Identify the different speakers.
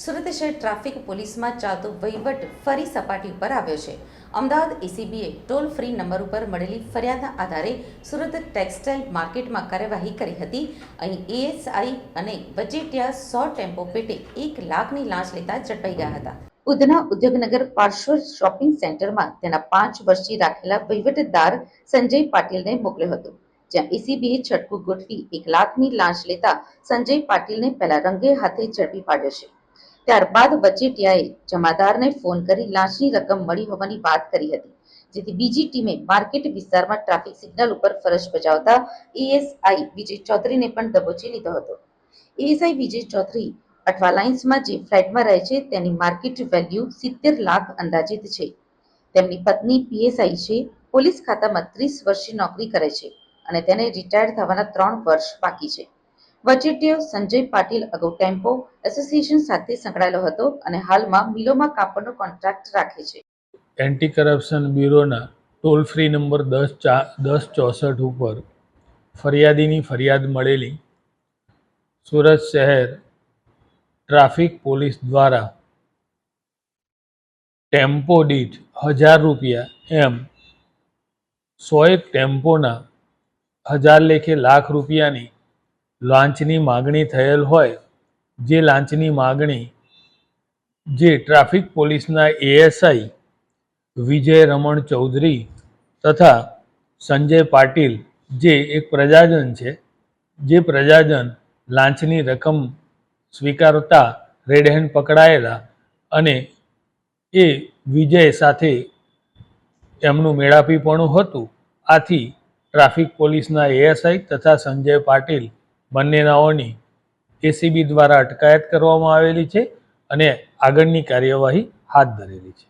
Speaker 1: સુરત શહેર ટ્રાફિક પોલીસમાં ચાલતો વહીવટ ફરી સપાટી ઉપર આવ્યો છે. અમદાવાદ એસીબીએ ટોલ ફ્રી નંબર ઉપર મળેલી ફરિયાદના આધારે સુરત ટેક્સટાઇલ માર્કેટમાં કાર્યવાહી કરી હતી. અહીં એએસઆઈ અને બજેટિયા સો ટેમ્પો પેટે એક લાખની લાંચ લેતા ઝડપાઈ ગયા હતા. ઉધના ઉદ્યોગનગર પાર્શ્વ શોપિંગ સેન્ટરમાં તેના પાંચ વર્ષથી રાખેલા વહીવટદાર સંજય પાટીલને મોકલ્યો હતો. જ્યાં એસીબીએ છટકું ગોઠવી એક લાખની લાંચ લેતા સંજય પાટીલને પહેલા રંગે હાથે ઝડપી પાડ્યો છે. ત્યારબાદ વચેટિયાએ જમાદારને ફોન કરી લાંચની રકમ મળી હોવાની વાત કરી હતી, જેથી બીજી ટીમે માર્કેટ વિસ્તારમાં ટ્રાફિક સિગ્નલ ઉપર ફરજ બજાવતા એએસઆઈ વિજય ચૌધરીને પણ દબોચી લીધો હતો. એએસઆઈ વિજય ચૌધરી અઠવા લાઇન્સમાં જે ફ્લેટમાં રહે છે, તેની માર્કેટ વેલ્યુ સિત્તેર લાખ અંદાજિત છે. તેમની પત્ની પીએસઆઈ છે, પોલીસ ખાતામાં ત્રીસ વર્ષની નોકરી કરે છે અને તેને રિટાયર થવાના ત્રણ વર્ષ બાકી છે. વચેટિયો સંજય પાટીલ અગાઉ ટેમ્પો એસોસિએશન સાથે સંકળાયેલો હતો અને હાલમાં મિલોમાં કાપડનો કોન્ટ્રાક્ટ રાખે છે.
Speaker 2: એન્ટી કરપ્શન બ્યુરોના ટોલ ફ્રી નંબર દસ ચા, દસ ચોસઠ ઉપર ફરિયાદીની ફરિયાદ મળેલી. સુરત શહેર ટ્રાફિક પોલીસ દ્વારા ટેમ્પો દીઠ હજાર રૂપિયા એમ સોએક ટેમ્પોના હજાર લેખે લાખ રૂપિયાની લાંચની માગણી થયેલ હોય, જે લાંચની માગણી, જે ટ્રાફિક પોલીસના એએસઆઈ વિજય રમણ ચૌધરી તથા સંજય પાટીલ, જે એક પ્રજાજન છે, જે પ્રજાજન લાંચની રકમ સ્વીકારતા રેડ હેન્ડ પકડાયેલા અને એ વિજય સાથે એમનું મેળાપીપણું હતું. આથી ટ્રાફિક પોલીસના એએસઆઈ તથા સંજય પાટીલ બંનેનાઓની એસીબી દ્વારા અટકાયત કરવામાં આવેલી છે અને આગળની કાર્યવાહી હાથ ધરેલી છે.